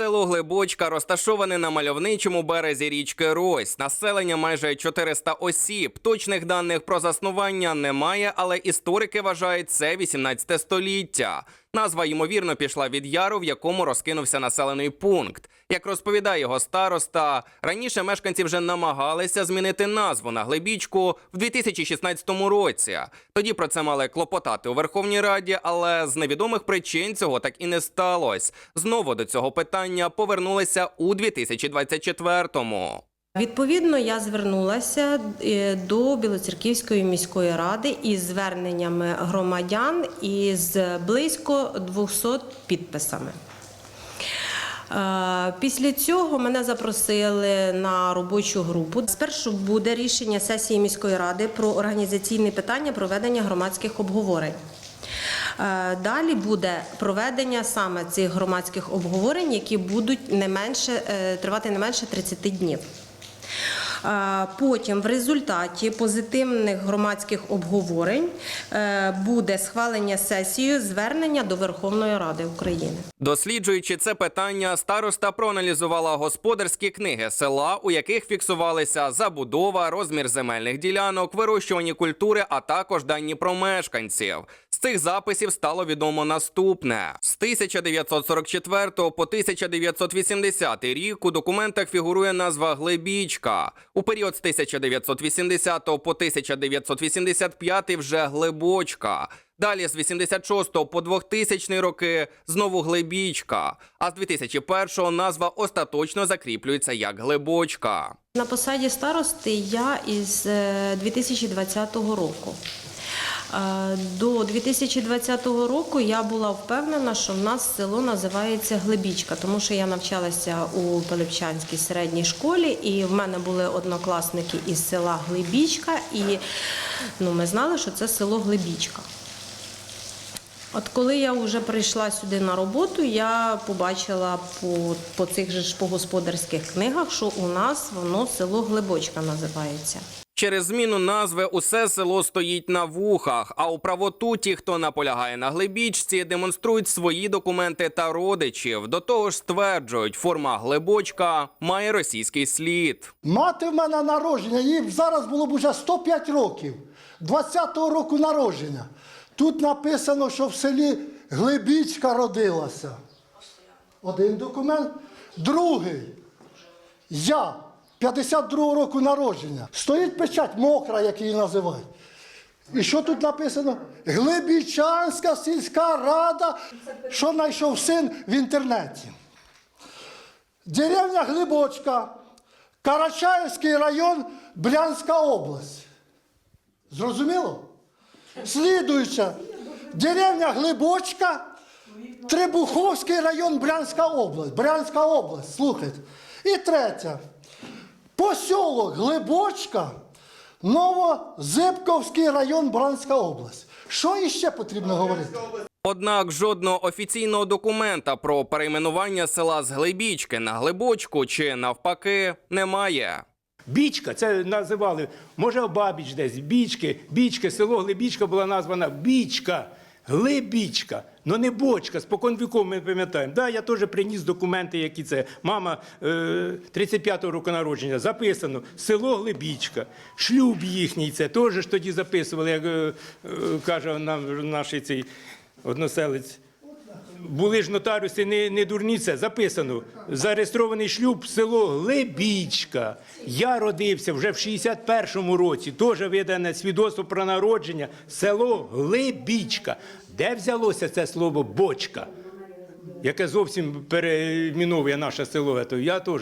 Село Глибочка розташоване на мальовничому березі річки Рось. Населення майже 400 осіб. Точних даних про заснування немає, але історики вважають це 18 століття. Назва ймовірно пішла від яру, в якому розкинувся населений пункт. Як розповідає його староста, раніше мешканці вже намагалися змінити назву на Глибічку в 2016 році. Тоді про це мали клопотати у Верховній Раді, але з невідомих причин цього так і не сталося. Знову до цього питання повернулися у 2024-му. Відповідно, я звернулася е, до Білоцерківської міської ради із зверненнями громадян із близько 200 підписами. Е, Після цього мене запросили на робочу групу. Спершу буде рішення сесії міської ради про організаційні питання проведення громадських обговорень. Е, Далі буде проведення саме цих громадських обговорень, які будуть не менше е, тривати не менше 30 днів. Потім, в результаті позитивних громадських обговорень, е, буде схвалення сесією звернення до Верховної Ради України. Досліджуючи це питання, староста проаналізувала господарські книги села, у яких фіксувалися забудова, розмір земельних ділянок, вирощувані культури, а також дані про мешканців. З цих записів стало відомо наступне: з 1944 по 1980 рік у документах фігурує назва Глибічка. У період з 1980 по 1985 вже Глибочка. Далі з 86 по 2000 роки знову Глибічка. А з 2001 назва остаточно закріплюється як Глибочка. На посаді старости я із е, 2020 року. Е, До 2020 року я була впевнена, що в нас село називається Глибічка, тому що я навчалася у Пилипчанській середній школі, і в мене були однокласники із села Глибічка, і ну, ми знали, що це село Глибічка. От коли я вже прийшла сюди на роботу, я побачила по, по цих же ж по господарських книгах, що у нас воно село Глибочка називається. Через зміну назви усе село стоїть на вухах. А у правоту ті, хто наполягає на глибічці, демонструють свої документи та родичів. До того ж, стверджують, форма глибочка має російський слід. Мати в мене народження, їй зараз було б вже 105 років, 20-го року народження. Тут написано, що в селі Глибічка родилася. Один документ. Другий. Я 52-го року народження. Стоїть печать мокра, як її називають. І що тут написано? Глибічанська сільська рада, що знайшов син в інтернеті. Деревня Глибочка, Карачаївський район, Брянська область. Зрозуміло? Слідуюча. Деревня Глибочка, Требуховський район, Брянська область. Брянська область, слухайте. І третя. Посілок Глибочка, Новозибковський район, Брянська область. Що іще потрібно говорити? Однак жодного офіційного документа про перейменування села з Глибічки на Глибочку чи навпаки немає. Бічка, це називали, може, Обабіч десь, бічки, бічки, село Глибічка була названа Бічка, Глибічка, ну не бочка, спокон віком ми пам'ятаємо. Да, я теж приніс документи, які це. Мама е, 35-го року народження, записано, село Глибічка, шлюб їхній, це теж тоді записували, як е, е, каже нам наш цей односелець. Були ж нотаріуси не, не дурні, це записано. Зареєстрований шлюб село Глибічка. Я родився вже в 61-му році, теж видане свідоцтво про народження, село Глибічка. Де взялося це слово бочка, яке зовсім перейменовує наше село, то я теж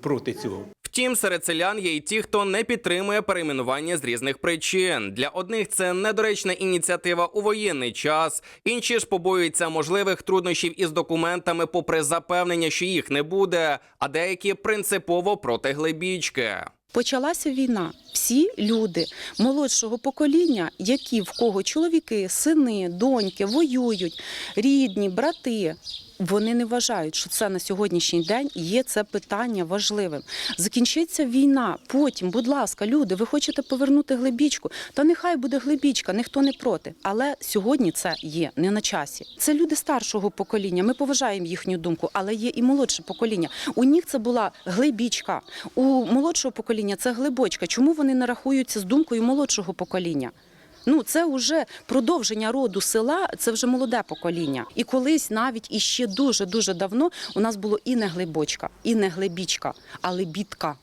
проти цього. Втім, серед селян є й ті, хто не підтримує перейменування з різних причин. Для одних це недоречна ініціатива у воєнний час, інші ж побоюються можливих труднощів із документами, попри запевнення, що їх не буде, а деякі принципово проти глибічки. Почалася війна. Всі люди молодшого покоління, які в кого чоловіки, сини, доньки воюють, рідні, брати. Вони не вважають, що це на сьогоднішній день є це питання важливим. Закінчиться війна. Потім, будь ласка, люди, ви хочете повернути глибічку? Та нехай буде глибічка, ніхто не проти. Але сьогодні це є не на часі. Це люди старшого покоління. Ми поважаємо їхню думку, але є і молодше покоління. У них це була глибічка. У молодшого покоління це глибочка. Чому вони не рахуються з думкою молодшого покоління? Ну, це вже продовження роду села, це вже молоде покоління. І колись навіть іще дуже дуже давно у нас було і не глибочка, і не глибічка, а лебідка.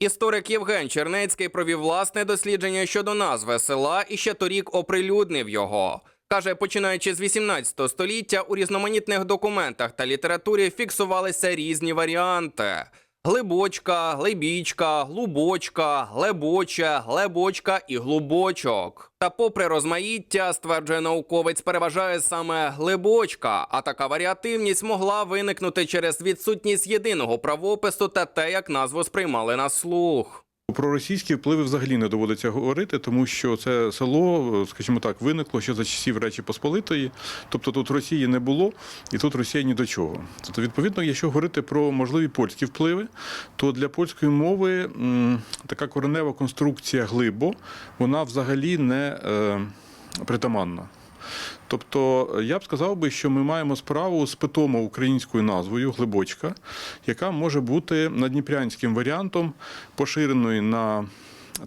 Історик Євген Чернецький провів власне дослідження щодо назви села і ще торік оприлюднив його. Каже, починаючи з 18 століття, у різноманітних документах та літературі фіксувалися різні варіанти: глибочка, глибічка, глубочка, глебоча, глебочка і глубочок. Та, попри розмаїття, стверджує науковець, переважає саме глибочка, а така варіативність могла виникнути через відсутність єдиного правопису та те, як назву сприймали на слух. Про російські впливи взагалі не доводиться говорити, тому що це село, скажімо так, виникло ще за часів Речі Посполитої. Тобто тут Росії не було, і тут Росія ні до чого. Тобто, відповідно, якщо говорити про можливі польські впливи, то для польської мови така коренева конструкція глибо, вона взагалі не е, притаманна. Тобто я б сказав би, що ми маємо справу з питомо українською назвою глибочка, яка може бути надніпрянським варіантом поширеної на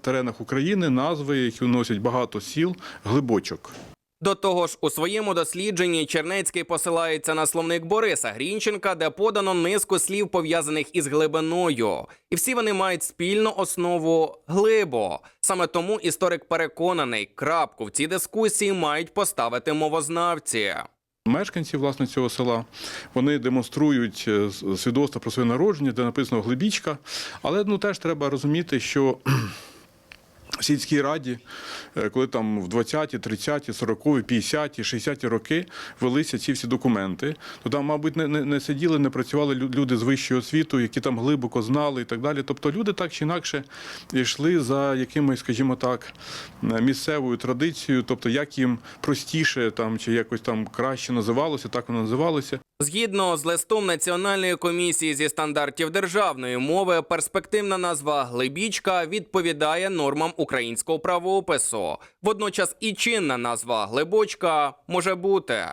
теренах України назви, які носять багато сіл глибочок. До того ж, у своєму дослідженні Чернецький посилається на словник Бориса Грінченка, де подано низку слів пов'язаних із глибиною, і всі вони мають спільну основу глибо. Саме тому історик переконаний, крапку в цій дискусії мають поставити мовознавці. Мешканці власне цього села вони демонструють е, свідоцтво про своє народження, де написано глибічка. Але ну теж треба розуміти, що сільській раді, е, коли там в 20-ті, 30-ті, 40-ті, 50-ті, 60-ті роки велися ці всі документи, то там, мабуть, не, не, не сиділи, не працювали люди з вищою освітою, які там глибоко знали і так далі. Тобто люди так чи інакше йшли за якимось, скажімо так, е, місцевою традицією, тобто як їм простіше там чи якось там краще називалося, так воно називалося. Згідно з листом Національної комісії зі стандартів державної мови, перспективна назва глибічка відповідає нормам українського правопису. Водночас і чинна назва глибочка може бути.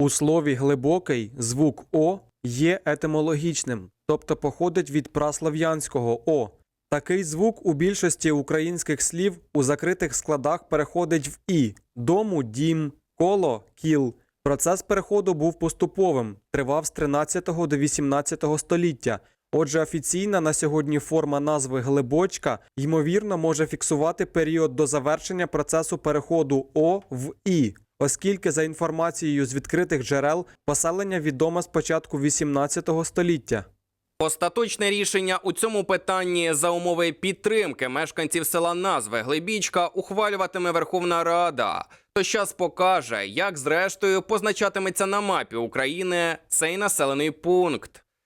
У слові глибокий звук О є етимологічним, тобто походить від праслав'янського О. Такий звук у більшості українських слів у закритих складах переходить в І дому дім, коло кіл. Процес переходу був поступовим, тривав з 13 до 18 століття. Отже, офіційна на сьогодні форма назви глибочка ймовірно може фіксувати період до завершення процесу переходу О в І, оскільки за інформацією з відкритих джерел поселення відоме з початку 18 століття. Остаточне рішення у цьому питанні за умови підтримки мешканців села назви Глибічка ухвалюватиме Верховна Рада. То час покаже, як зрештою позначатиметься на мапі України цей населений пункт.